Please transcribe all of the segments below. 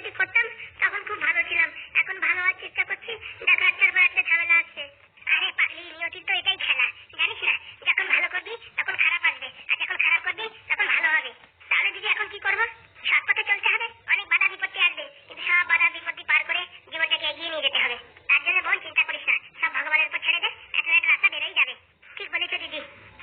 যদি করতাম, তখন খুব ভালো ছিলাম। এখন ভালো হওয়ার চেষ্টা করছি, দেখো একটার পর একটা ঝামেলা আসছে আরে পাগলি নিয়তির তো এটাই খেলা জানিস না যখন ভালো করবি তখন খারাপ আসবে আর যখন খারাপ করবি তখন ভালো হবে তাহলে দিদি এখন কি করব সৎ পথে চলতে হবে অনেক বাধা বিপত্তি আসবে কিন্তু সব বাধা বিপত্তি পার করে জীবনটাকে এগিয়ে নিয়ে যেতে হবে তার জন্য বোন চিন্তা করিস না সব ভগবানের উপর ছেড়ে দে একটা না একটা রাস্তা বেরোই যাবে ঠিক বলেছ দিদি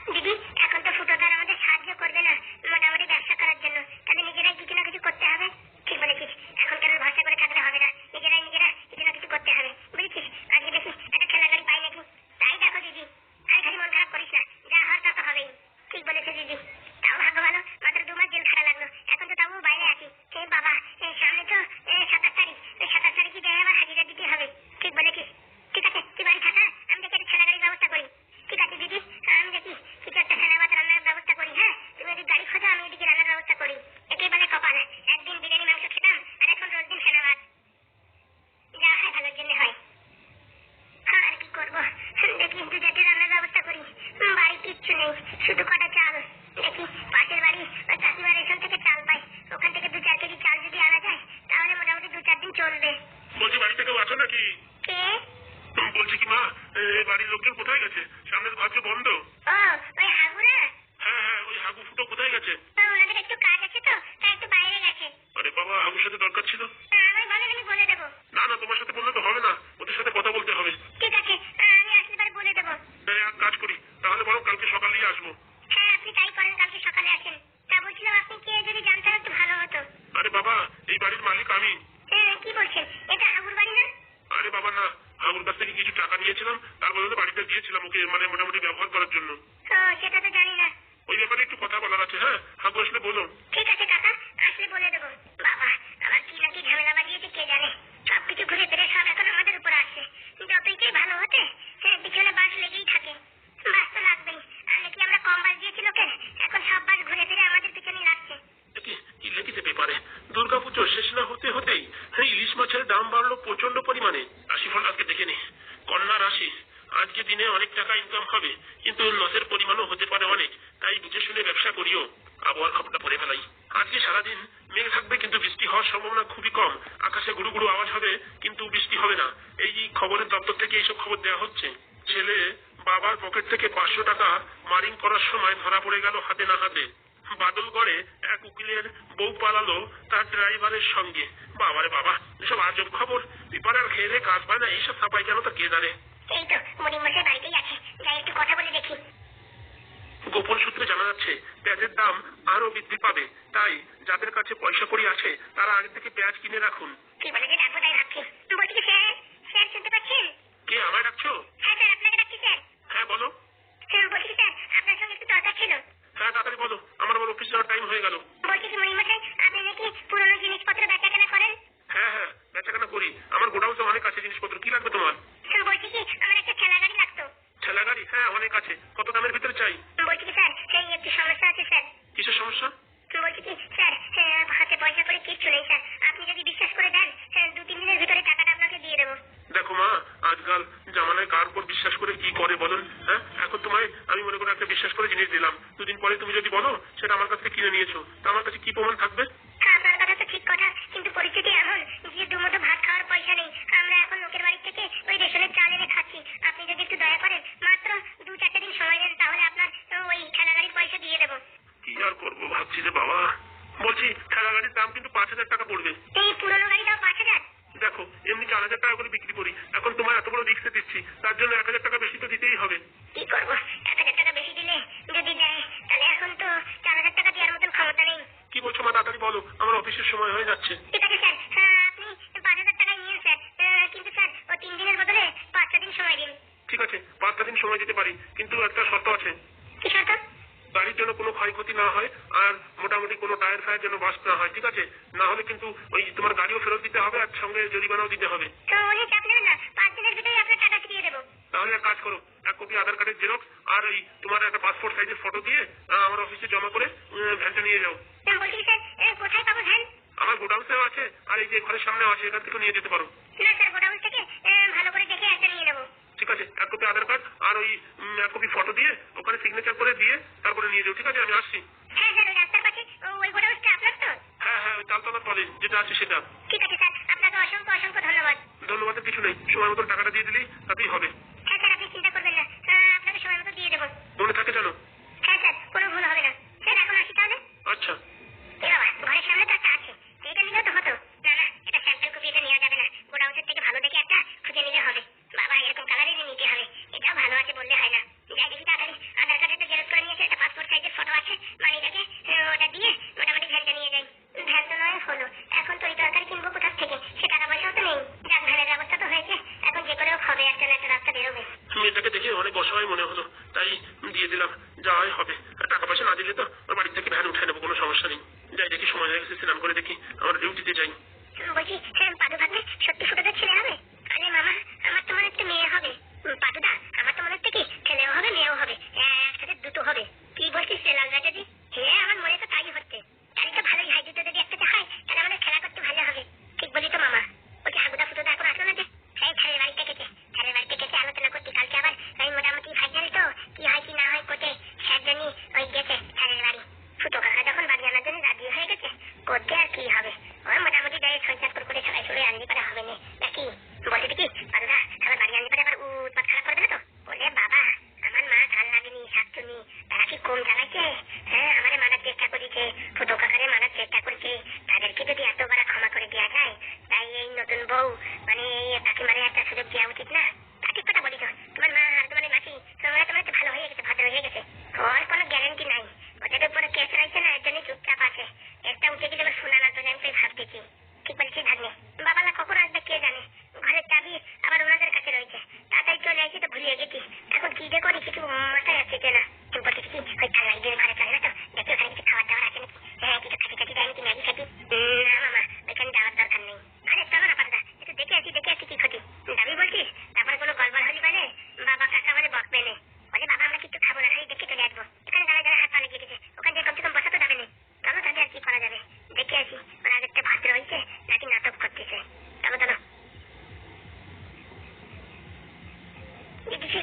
দিদি এখন তো ফুটোদার আমাদের সাহায্য করবে না মোটামুটি ব্যবসা করার জন্য তাহলে নিজেরাই কিছু না কিছু করতে হবে ঠিক বলেছিস এখন কেন ভরসা করে থাকলে হবে না নিজেরাই নিজেরা কিছু না কিছু করতে হবে বুঝেছিস আজকে দেখি একটা ঠেলা গাড়ি পাই নাকি তাই দেখো দিদি আর খালি মন খারাপ করিস না যা হওয়ার তা তো হবেই ঠিক বলেছ দিদি তাও ভাগ্য ভালো মাত্র দু মাস জেল খাটা লাগল এখন তো তাও বাইরে আছি হে বাবা এ, সামনে তো সাতাশ তারিখ ওই সাতাশ তারিখে দেয় আবার হাজিরা দিতে হবে ঠিক বলেছিস ঠিক আছে তুই বাড়ি থাকা আমি দেখি একটা ঠেলা গাড়ির ব্যবস্থা করি ঠিক আছে দিদি আমি দেখি কিছু একটা ঠেলা ভাত রান্নার ব্যবস্থা করি হ্যাঁ তুমি ওদিকে গাড়ি খোঁজো আমি এদিকে রান্নার ব্যবস্থা করি একেই বলে কপাল একদিন বিরিয়ানি মাংস খেতাম আর এখন রোজ দিন ফেনা ভাত যা হয় ভালোর জন্য হয় হ্যাঁ, আর কি করব দেখি দু চারটে রান্নার ব্যবস্থা করি উম, বাড়ি কিচ্ছু নেই শুধু কটা চাল দেখি পাশের বাড়ি ওই কাকিমার এখান থেকে চাল পাই ওখান থেকে দু চার কেজি চাল যদি আনা যায় তাহলে মোটামুটি দু চার দিন চলবে বলছি বাড়িতে কেউ আছো নাকি? কে বলছি কি মা বাড়ির লোকজন কোথায় গেছে? সামনের ঘর বন্ধ ও ওই হাগুরা হ্যাঁ হ্যাঁ ওই হাগু ফুটো কোথায় গেছে ও, ওনাদের একটু কাজ আছে তো তাই একটু বাইরে গেছে আরে বাবা হাগুর সাথে দরকার ছিল আমি বলেন আমি বলে দেবো না না তোমার সাথে বললে তো হবে না ওদের সাথে কথা বলতে হবে ঠিক আছে আমি আসলে পরে বলে দেবো এই, এক কাজ করি তাহলে বরং কালকে সকালেই আসব হ্যাঁ আপনি তাই করেন কালকে সকালে আসেন তা বলছিলাম আপনি কে যদি জানতেন একটু ভালো হতো আরে বাবা এই বাড়ির মালিক আমি হ্যাঁ, কি বলছেন এটা হাগুর বাড়ি না আরে বাবা না হাগুর কাছ থেকে কিছু টাকা নিয়েছিলাম তার বদলে বাড়িতে দিয়েছিলাম ওকে মানে মোটামুটি ব্যবহার করার জন্য তো সেটা তো জানি না ওই ব্যাপারে একটু কথা বলার আছে হ্যাঁ হাগু আসলে বলো ঠিক আছে কাকা আসলে বলে দেবো বাবা আবার কি না কি ঝামেলা বাজিয়েছে কে জানে সবকিছু ঘুরে ফিরে সব এখন আমাদের উপর আসছে যতইটাই ভালো হতে হ্যাঁ পিছনে বাস লেগেই থাকে বাস তো লাগবেই আর নাকি আমরা কম বাস দিয়েছি লোকে এখন সব বাস ঘুরে ফিরে আমাদের পিছনে লাগছে কি কি লিখিতে পেপারে দুর্গাপুজো শেষ না হতে হতেই এই ইলিশ মাছের দাম বাড়লো প্রচণ্ড পরিমাণে রাশি ফল আজকে দেখে নি কন্যা রাশি আজকে দিনে অনেক টাকা ইনকাম হবে কিন্তু লসের পরিমাণও হতে পারে অনেক তাই বুঝে শুনে ব্যবসা করিও আবহাওয়ার খবরটা পড়ে ফেলাই আজকে সারাদিন মেঘ থাকবে কিন্তু বৃষ্টি হওয়ার সম্ভাবনা খুবই কম আকাশে গুড়ু গুড়ু আওয়াজ হবে কিন্তু বৃষ্টি হবে না এই খবরের দপ্তর থেকে এইসব খবর দেওয়া হচ্ছে ছেলে বাবার পকেট থেকে টাকা মারিং করার সময় ধরা পড়ে গেল হাতে না হাতে। বাদলগড়ে এক উকিলের বউ পালালো তার ড্রাইভারের সঙ্গে। বাবারে বাবা এসব আজব খবর। আর খেয়ে কাজ পায় না এইসব ছাপাই কেন তা কে জানে? এই তো মরিম বাড়িতেই আছে। যাই একটু কথা বলে দেখি। গোপন সূত্রে জানা যাচ্ছে পেঁয়াজের দাম আরও বৃদ্ধি পাবে। তাই যাদের কাছে পয়সা কড়ি আছে তারা আগে থেকে পেঁয়াজ কিনে রাখুন। কি বলে যে ডাকবো তাই ভাবছি। বলছি স্যার স্যার শুনতে পাচ্ছেন কে আমায় ডাকছো? হ্যাঁ স্যার আপনাকে ডাকছি স্যার। হ্যাঁ বলো। বলছি স্যার আপনার সঙ্গে একটু দরকার ছিল। হ্যাঁ তাড়াতাড়ি বলো। আমার আবার অফিস যাওয়ার টাইম হয়ে গেল। বলছি কি মশাই আপনি নাকি পুরনো জিনিসপত্র বেচা কেনা করেন? হ্যাঁ হ্যাঁ বেচাকেনা করি। আমার গোডাউনে অনেক আছে জিনিসপত্র। কি লাগবে তোমার? হ্যাঁ, বলছি কি আমার একটা ঠেলা গাড়ি লাগতো। ঠেলা গাড়ি হ্যাঁ অনেক আছে। কত দামের ভিতরে চাই বলছি কি স্যার সেই একটু সমস্যা আছে স্যার কিসের সমস্যা বলছি কি স্যার হ্যাঁ, হাতে পয়সা করে কিচ্ছু নেই স্যার আপনি যদি বিশ্বাস করে দেন হ্যাঁ, দু তিন দিনের ভিতরে টাকাটা আপনাকে দিয়ে দেবো দেখো মা আজকাল জামানায় কার উপর বিশ্বাস করে কি করে বলুন হ্যাঁ এখন তোমায় আমি মনে করো একটা বিশ্বাস করে জিনিস দিলাম দুদিন পরে তুমি যদি বলো সেটা আমার কাছ থেকে কিনে নিয়েছো তা আমার কাছে কি প্রমাণ থাকবে আপনার কথা তো ঠিক কথা কিন্তু পরিস্থিতি এমন যে দুমুঠো ভাত খাওয়ার পয়সা নেই আমরা এখন লোকের বাড়ি থেকে ওই রেশনের চাল এনে খাচ্ছি আপনি যদি একটু দয়া করেন মাত্র দু চারটে দিন সময় দেন তাহলে আপনার আহ, ওই ঠেলা গাড়ির পয়সা দিয়ে দেবো কি আর করব ভাবছি যে বাবা বলছি ঠেলা গাড়ির দাম কিন্তু পাঁচ হাজার টাকা পড়বে। এই পুরনো গাড়িটাও পাঁচ হাজার? দেখো এমনি চার হাজার টাকা করে বিক্রি করি। এখন তোমার এত বড় রিক্সে দিচ্ছি। তার জন্য এক হাজার টাকা বেশি তো দিতেই হবে। কি করব? এক হাজার টাকা বেশি দিলে যদি দেয় তাহলে এখন তো চার হাজার টাকা দেওয়ার মতন ক্ষমতা নেই। কি বলছো মা তাড়াতাড়ি বলো। আমার অফিসের সময় হয়ে যাচ্ছে। দিতে হবে। তাহলে কাজ করো এক কপি আধার কার্ডের জেরক্স আর ওই তোমার একটা পাসপোর্ট সাইজের ফটো দিয়ে আমার অফিসে জমা করে ভ্যানটা নিয়ে যাও। আমার গোডাউন্সেও আছে আর এই যে ঘরের সামনেও আছে এখান থেকে নিয়ে যেতে পারো। ঠিক আছে এক কপি আধার কার্ড আর ওই এক কপি ফটো দিয়ে ওখানে সিগনেচার করে দিয়ে তারপরে নিয়ে যাও ঠিক আছে? আমি আসছি। হ্যাঁ হ্যাঁ হ্যাঁ ওই কলেজ যেটা আছে সেটা। ঠিক আছে অসংখ্য অসংখ্য ধন্যবাদ। ধন্যবাদের কিছু নেই। সময় মতো টাকাটা দিয়ে দিলেই তাতেই হবে। হ্যাঁ স্যার আপনি চিন্তা করবেন না। আপনাকে সময় মতো দিয়ে দেবো। মনে থাকে জানো হ্যাঁ স্যার কোনো ভুল হবে না। স্যার এখন আসি তাহলে? আচ্ছা।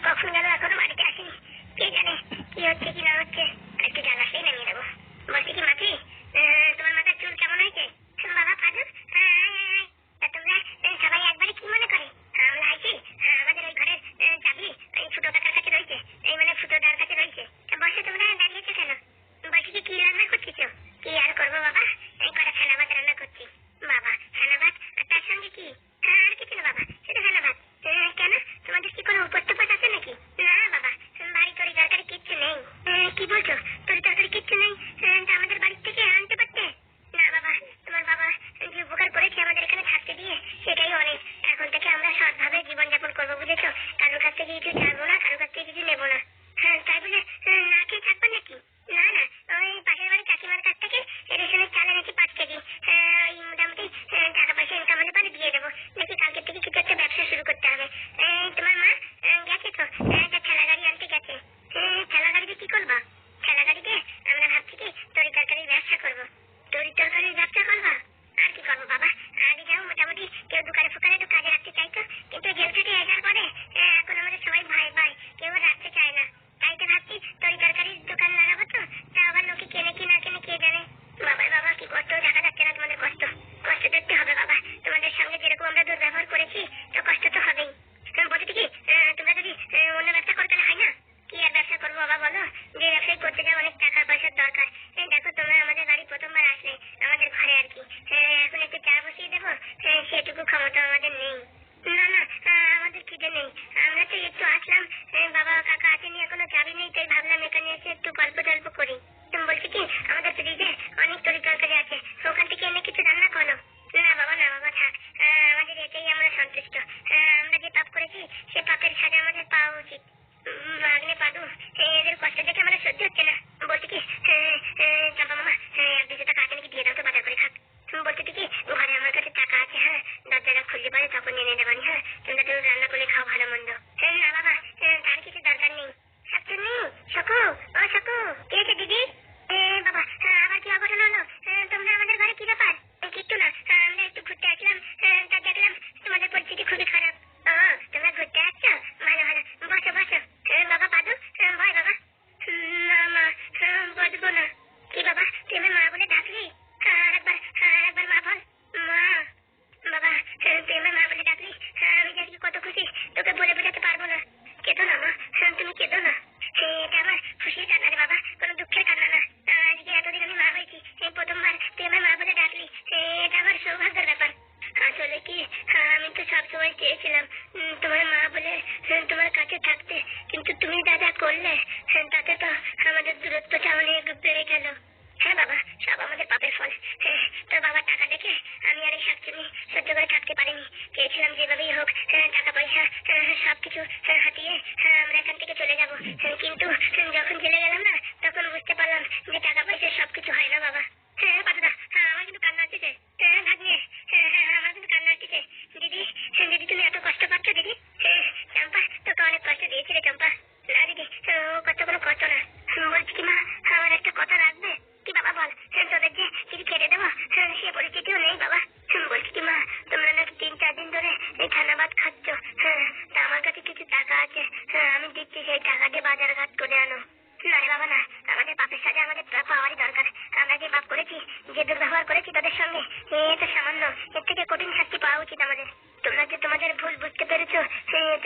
কখন গেল এখনও বাড়িতে আসেনি কে জানে কি হচ্ছে, কি না হচ্ছে। একটু জানাসেই নামিয়ে দেবো বলছি কি, মাসি তোমার মাথার চুল কেমন হয়েছে? বাবা ফাজুক হ্যাঁ, তোমরা সবাই একবারে কি মনে করে? হ্যাঁ, আমরা আছি হ্যাঁ, আমাদের ওই ঘরের চাবি, ওই ফুটো কাছে রয়েছে। এই মানে ফুটোটার কাছে রয়েছে। বসে তোমরা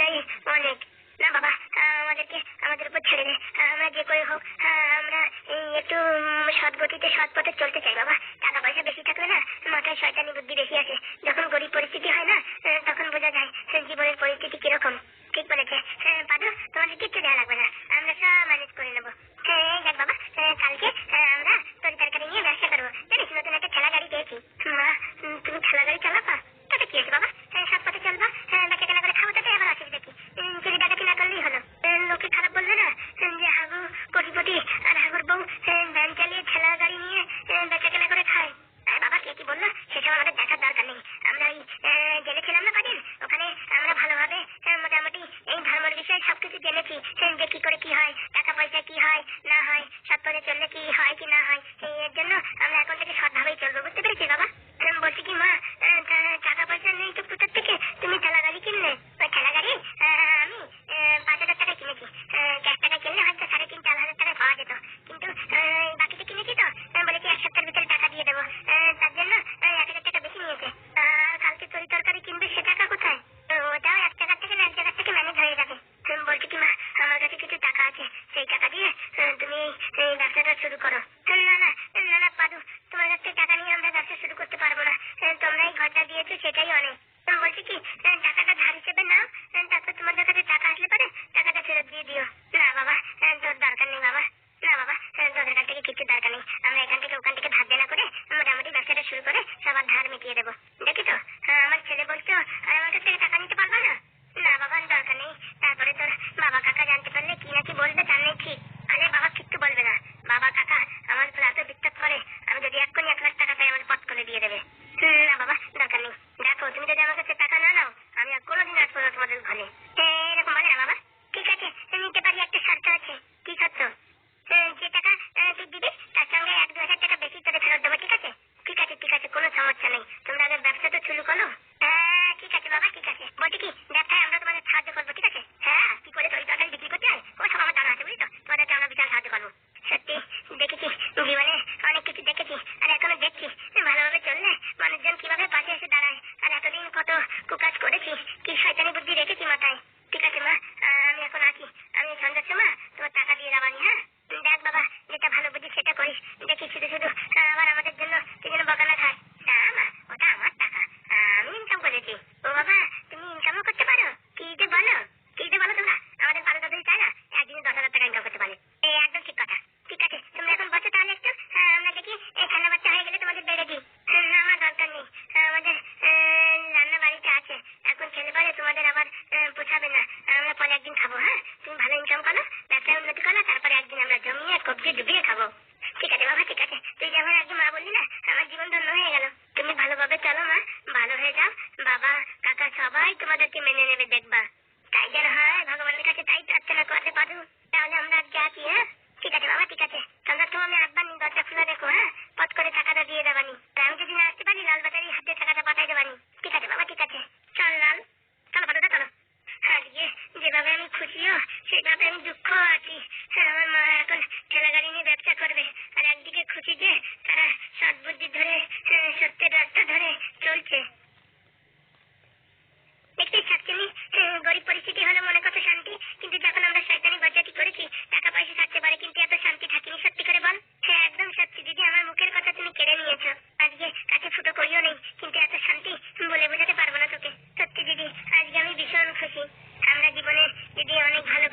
চাই অনেক। না, বাবা আমাদেরকে, আমাদের উপর ছেড়ে দে। আমরা যে করে হোক আমরা একটু সৎগতিতে সৎ আমাদের দেখার দরকার নেই। আমরা ওই জেলে ছিলাম না কদিন? ওখানে আমরা ভালোভাবে মোটামুটি এই ধর্মের বিষয়ে সবকিছু জেনেছি। যে কি করে কি হয়, টাকা পয়সা কি হয়, না হয় সব পথে চললে কি হয়, কি না হয় এর জন্য আমরা এখন থেকে সৎভাবেই চলবো ব্যবসাটা শুরু করো। না না না না পাদু, তোমার কাছ থেকে টাকা নিয়ে আমরা ব্যবসা শুরু করতে পারব না। হ্যাঁ, তোমরা এই ঘরটা দিয়েছ, সেটাই অনেক। বলছি কি হ্যাঁ, টাকা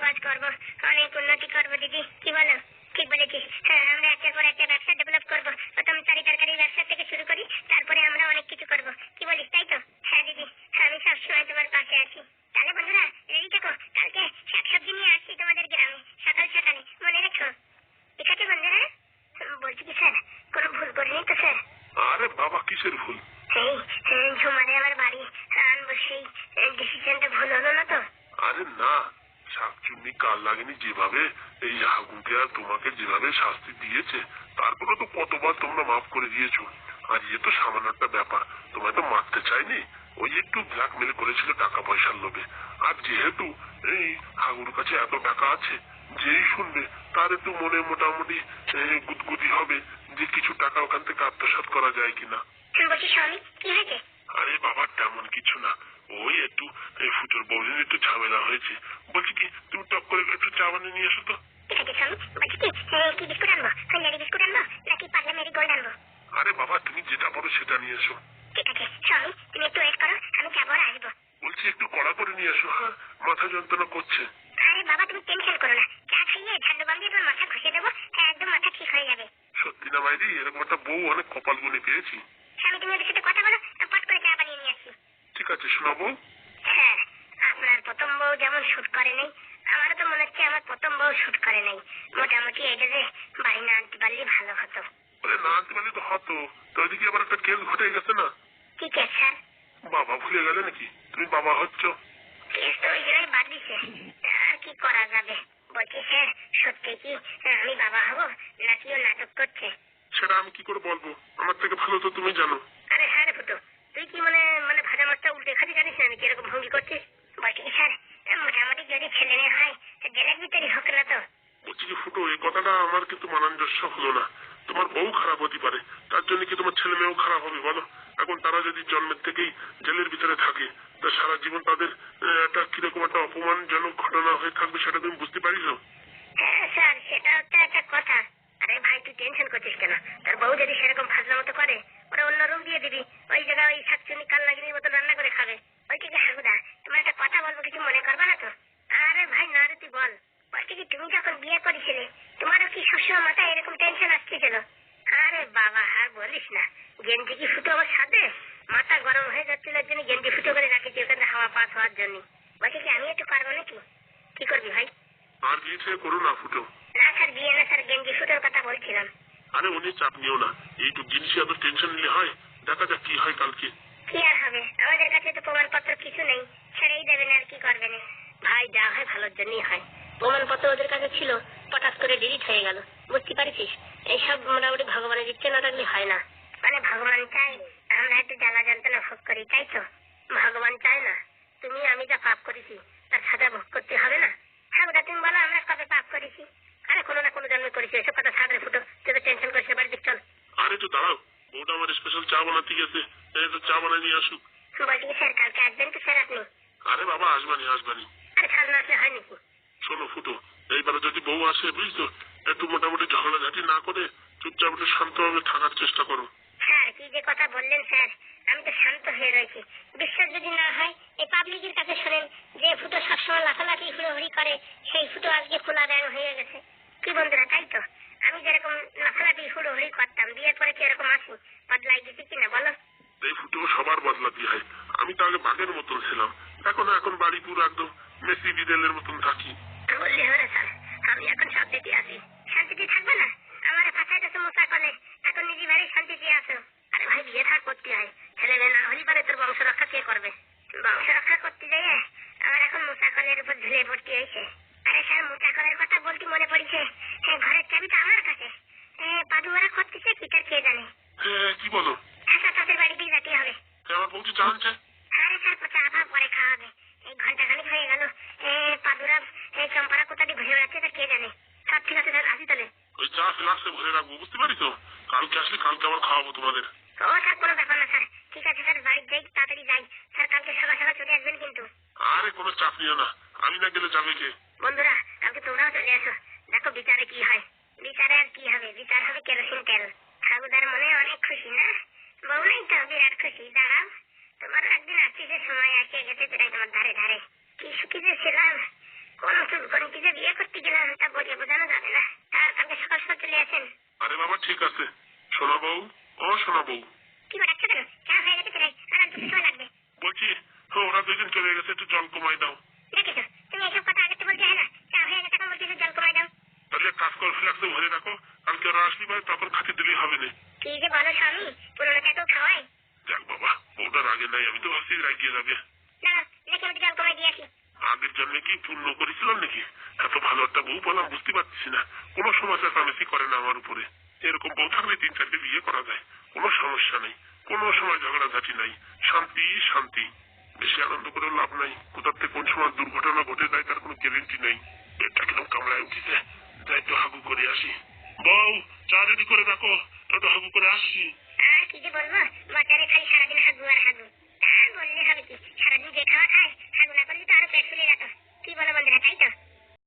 কাজ করব। অনেক উন্নতি করব, দিদি। কি বলো? ঠিক বলেছিস। হ্যাঁ আমরা একটার পর একটা ব্যবসা ডেভেলপ হয়নি? ওই একটু ব্ল্যাকমেল করেছিল টাকা পয়সার লোভে। আর যেহেতু এই হাঙ্গুর কাছে এত টাকা আছে যেই শুনবে তার একটু মনে মোটামুটি গুদগুদি হবে যে কিছু টাকা ওখান থেকে আত্মসাত করা যায় কিনা। আরে বাবা তেমন কিছু না। ওই একটু ফুটোর বৌদিন একটু ঝামেলা হয়েছে। বলছি কি তুমি টপ করে একটু চা বানিয়ে নিয়ে এসো তো। আরে বাবা তুমি যেটা পারো সেটা নিয়ে এসো। ঠিক আছে স্বামী তুমি একটু ওয়েট করো আমি যাব আর আসব বলছি একটু কড়া করে নিয়ে এসো। হ্যাঁ মাথা যন্ত্রণা করছে। আরে বাবা তুমি টেনশন করো না। চা খাইয়ে ঠান্ডা বাম দিয়ে তোমার মাথা ঘষে দেবো। একদম মাথা ঠিক হয়ে যাবে। সত্যি না মাইরি? এরকম একটা বউ অনেক কপাল গুনে পেয়েছি। স্বামী তুমি ওদের সাথে কথা বলো পট করে চা বানিয়ে নিয়ে আসি। ঠিক আছে শোনাবো হ্যাঁ আপনার প্রথম বউ যেমন শুট করে নাই আমারও তো মনে হচ্ছে আমার প্রথম বউ শুট করে নাই। মোটামুটি এটা যে বাড়ি না আনতে পারলে ভালো হতো। না আনতে পারলে তো হতো। তো ওইদিকে আবার একটা কেস ঘটে গেছে না? আছে স্যার বাবা ভুলে গেলে নাকি? তুমি বাবা হচ্ছ। কেস তো ওই বাদ দিছে। কি করা যাবে? বলছি স্যার সত্যি কি আমি বাবা হব নাকি ও নাটক করছে? সেটা আমি কি করে বলব? আমার থেকে ভালো তো তুমি জানো। আরে হ্যাঁ রে ফুটো তুই কি মানে মানে ভাজা মাছটা উল্টে খালি জানিস না? কীরকম ভঙ্গি করছিস? বলছি স্যার মোটামুটি যদি ছেলে মেয়ে হয় জেলের ভিতরে হোক না তো? বলছি কি ফুটো এই কথাটা আমার কিন্তু মানাঞ্জস্য হলো না। তোমার বউ খারাপ হতে পারে। তার জন্য কি তোমার ছেলে মেয়েও খারাপ হবে বলো? এখন তারা যদি জন্মের থেকেই জেলের ভিতরে থাকে, তা সারা জীবন তাদের একটা কীরকম একটা অপমানজনক ঘটনা হয়ে থাকবে সেটা তুমি বুঝতে পারিস? হ্যাঁ স্যার সেটা হচ্ছে একটা কথা। আরে ভাই, তুই টেনশন করছিস কেন? বউ যদি সেরকম ফাজলা মতো করে অন্য রুম দিয়ে দিবি। ওই জায়গায় ওই কাল মতো রান্না করে খাবে। ওই কি হাগুদা তোমার একটা কথা বলব, কিছু মনে করবে না তো? আরে ভাই, না রে, তুই বল। বলছি কি, তুমি যখন বিয়ে করেছিলে, তোমারও কি সবসময় মাথায় এরকম টেনশন আসতেছিল আরে বাবা, আর বলিস না। গেঞ্জি কি ফুটো আমার সাথে? মাথা গরম হয়ে যাচ্ছিল জন্য গেঞ্জি ফুটো করে রাখেছি ওখানে হাওয়া পাস হওয়ার জন্য। বলছি কি আমি একটু পারব নাকি? কি করবি ভাই? আর বিয়ে করো না ফুটো। না স্যার বিয়ে না স্যার গেঞ্জি ফুটোর কথা বলছিলাম। আরে উনি চাপ নিও না। এইটুক জিনিসই এত টেনশন নিলে হয়। দেখা যাক কি হয় কালকে। কি আর হবে? আমাদের কাছে তো প্রমাণপত্র কিছু নেই। ছেড়েই দেবেন আর কি করবেন? ভাই যা হয় ভালোর জন্যই হয়। প্রমাণপত্র ওদের কাছে ছিল হঠাৎ করে ডিলিট হয়ে গেল। বুঝতে পারছিস? এইসব মোটামুটি ভগবানের ইচ্ছে না থাকলে হয় না। মানে ভগবান চায় আমরা একটু জ্বালা যন্ত্রণা ভোগ করি তাই তো? ভগবান চায় না। তুমি আমি যা পাপ করেছি তার সাজা ভোগ করতে হবে না? ঠাকুরা তুমি বলো আমরা কবে পাপ করেছি? আরে কোনো না কোনো জন্মে করেছি এসব কথা সাদরে ফুটো তুই টেনশন করিস না, বাড়ি দিক চল আরে তো দাঁড়াও বউটা আমার স্পেশাল চা বানাতে গেছে এই তো চা বানিয়ে নিয়ে আসুক। বলছি স্যার কালকে আসবেন তো স্যার আপনি? আরে বাবা আসবানি আসবানি। আরে ছাড় না আসলে হয় নাকি? শোনো ফুটো এইবারে যদি বউ আসে বুঝছ একটু মোটামুটি ঝগড়াঝাটি না করে চুপচাপ একটু শান্তভাবে থাকার চেষ্টা করো। কথা বললেন, স্যার। আমি তো শান্ত হয়ে রয়েছি। বিশ্বাস যদি না হয়, এই পাবলিকের কাছে শোনেন, যে ফুটো সবসময় লাফালাফি, হুড়োহুড়ি করে, সেই ফুটো আজকে খোলা ব্যাং হয়ে গেছে। কি বন্ধুরা, তাই তো? আমি যেরকম লাফালাফি, হুড়োহুড়ি করতাম, বিয়ের পরে কি এরকম আসি? বদলাই গেছি কিনা বলো? এই ফুটো সবার বদলাতে হয়। আমি তো আগে বাঘের মতন ছিলাম। এখন এখন বাড়ি পুরো একদম মেসি, বিদেলের মতন থাকি বললি হবে স্যার আমি এখন শান্তিতে আছি শান্তিতে থাকবে না আমার ফাঁসাইতেছে মশা করে এখন নিজে বাড়ি শান্তিতে আসো আরে ভাই বিয়ে থাক করতে হয় ছেলে মেয়ে না হলে পারে তোর বংশ রক্ষা কে করবে বংশ রক্ষা করতে যাই আমার এখন মশা কলের উপর ঝুলে ভর্তি হয়েছে আরে স্যার মোটা কলের কথা বলতে মনে পড়েছে হ্যাঁ, ঘরের চাবি তো আমার কাছে পাদুয়ারা করতেছে কি তার কে জানে হ্যাঁ কি বলো আচ্ছা তাদের বাড়িতেই যেতে হবে হ্যাঁ, আমার বউটি জানছে আরে স্যার পচা আভা পরে খাওয়াবে এই ঘণ্টা খানিক হয়ে গেল পাদুরা চম্পারা কোথাটি ঘুরে বেড়াচ্ছে তা কে জানে সব ঠিক আছে স্যার আসি তাহলে ওই চা ফ্লাক্সে ভরে রাখব বুঝতে পারি তো কালকে আসলে কালকে আবার খাওয়াবো তোমাদের ও স্যার কোনো ব্যাপার না স্যার ঠিক আছে স্যার বাড়ি যাই তাড়াতাড়ি যাই স্যার কালকে সকাল সকাল চলে আসবেন কিন্তু আরে কোনো চাপ নিও না। আমি না গেলে যাবে কে? বন্ধুরা কালকে তোমরাও চলে এসো। দেখো বিচারে কি হয়। বিচারে আর কি হবে? বিচার হবে কেরোসিন তেল। ঠাকুরদার মনে অনেক খুশি না? বউ নাই তো বিরাট খুশি। দাঁড়াও। তোমার একদিন আসছে সময় আসে গেছে প্রায় তোমার ধারে ধারে। কি সুখী যে ছিলাম। কোন চুল করে কি যে বিয়ে করতে গেলাম তা বলে বোঝানো যাবে না। তার কালকে সকাল সকাল চলে আসেন। আরে বাবা ঠিক আছে। শোনা বউ। ও শোনা বউ। কি করে ডাকছো কেন চা হয়ে গেছে আর একটু সময় লাগবে? বলছি ও, ওরা দুজন চলে গেছে একটু জল কমাই দাও। তুমি এসব কথা আগে তো বলতে হয় না। চা হয়ে গেছে এখন বলছি জল কমাই দাও। তাহলে কাজ কর ভরে রাখো কালকে ওরা আসলি পারে তখন খাতে দিলেই হবে না। কি যে বলো স্বামী চাকেও খাওয়াই। যাক বাবা আগে নাই আমি তো ভাবছি রাগিয়ে যাবে আগের জন্মে কি পূর্ণ করেছিলাম নাকি? এত ভালো একটা বউ পেলাম বুঝতে পারছি না। কোনো সমস্যা করে না আমার উপরে। এরকম বউ থাকলে তিন চারটে বিয়ে করা যায়। কোনো সমস্যা নেই কোনো সময় ঝগড়াঝাটি নাই। শান্তি শান্তি। বেশি আনন্দ করে লাভ নাই। কোথার থেকে কোন সময় দুর্ঘটনা ঘটে যায় তার কোনো গ্যারেন্টি নেই। পেটটা কিরম কামড়ায় উঠিছে। যাই তো হাগু করে আসি। বউ, চা রেডি করে রাখো। একটু হাগু করে আসছি কি বলব? বাজারে খালি সারাদিন হাগু আর হাগু। তা বললে হবে কি? সারাদিন যে খাওয়া খায়, হাগু না করলে তো আরও পেট ফুলে যেত। কি বলো বন্ধুরা, তাই তো?